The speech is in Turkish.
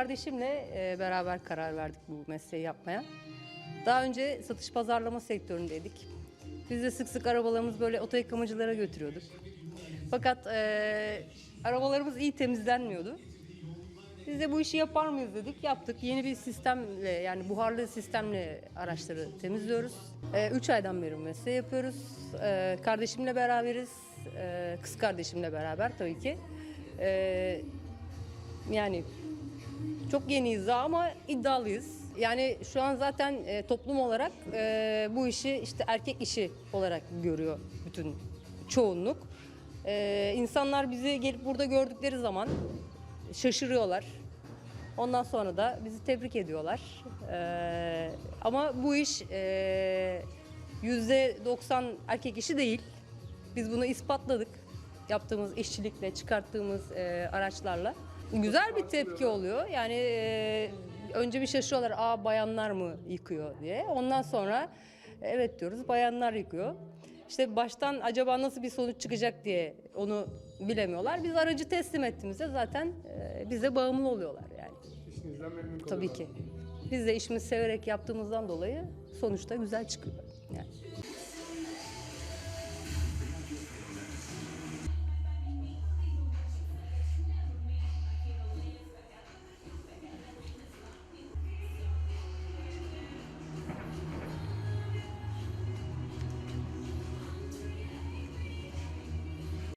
kardeşimle e, beraber karar verdik bu mesleği yapmaya. Daha önce satış pazarlama sektöründeydik. Biz de sık sık arabalarımızı böyle oto yıkamacılara götürüyorduk. Fakat e, arabalarımız iyi temizlenmiyordu. Biz de bu işi yapar mıyız dedik. Yaptık. Yeni bir sistemle yani buharlı sistemle araçları temizliyoruz. 3 aydan beri mesleği yapıyoruz. Ee, kardeşimle beraberiz. Ee, kız kardeşimle beraber tabii ki. Ee, yani çok yeniyiz daha ama iddialıyız. Yani şu an zaten e, toplum olarak e, bu işi işte erkek işi olarak görüyor bütün çoğunluk. E, insanlar bizi gelip burada gördükleri zaman şaşırıyorlar. Ondan sonra da bizi tebrik ediyorlar. E, ama bu iş e, yüzde 90 erkek işi değil. Biz bunu ispatladık. Yaptığımız işçilikle, çıkarttığımız e, araçlarla. Güzel bir tepki oluyor. Yani e, önce bir şaşırıyorlar, aa bayanlar mı yıkıyor diye. Ondan sonra evet diyoruz, bayanlar yıkıyor. İşte baştan acaba nasıl bir sonuç çıkacak diye onu bilemiyorlar. Biz aracı teslim ettiğimizde zaten e, bize bağımlı oluyorlar yani. İşinizden memnun Tabii ki. Biz de işimizi severek yaptığımızdan dolayı sonuçta güzel çıkıyor.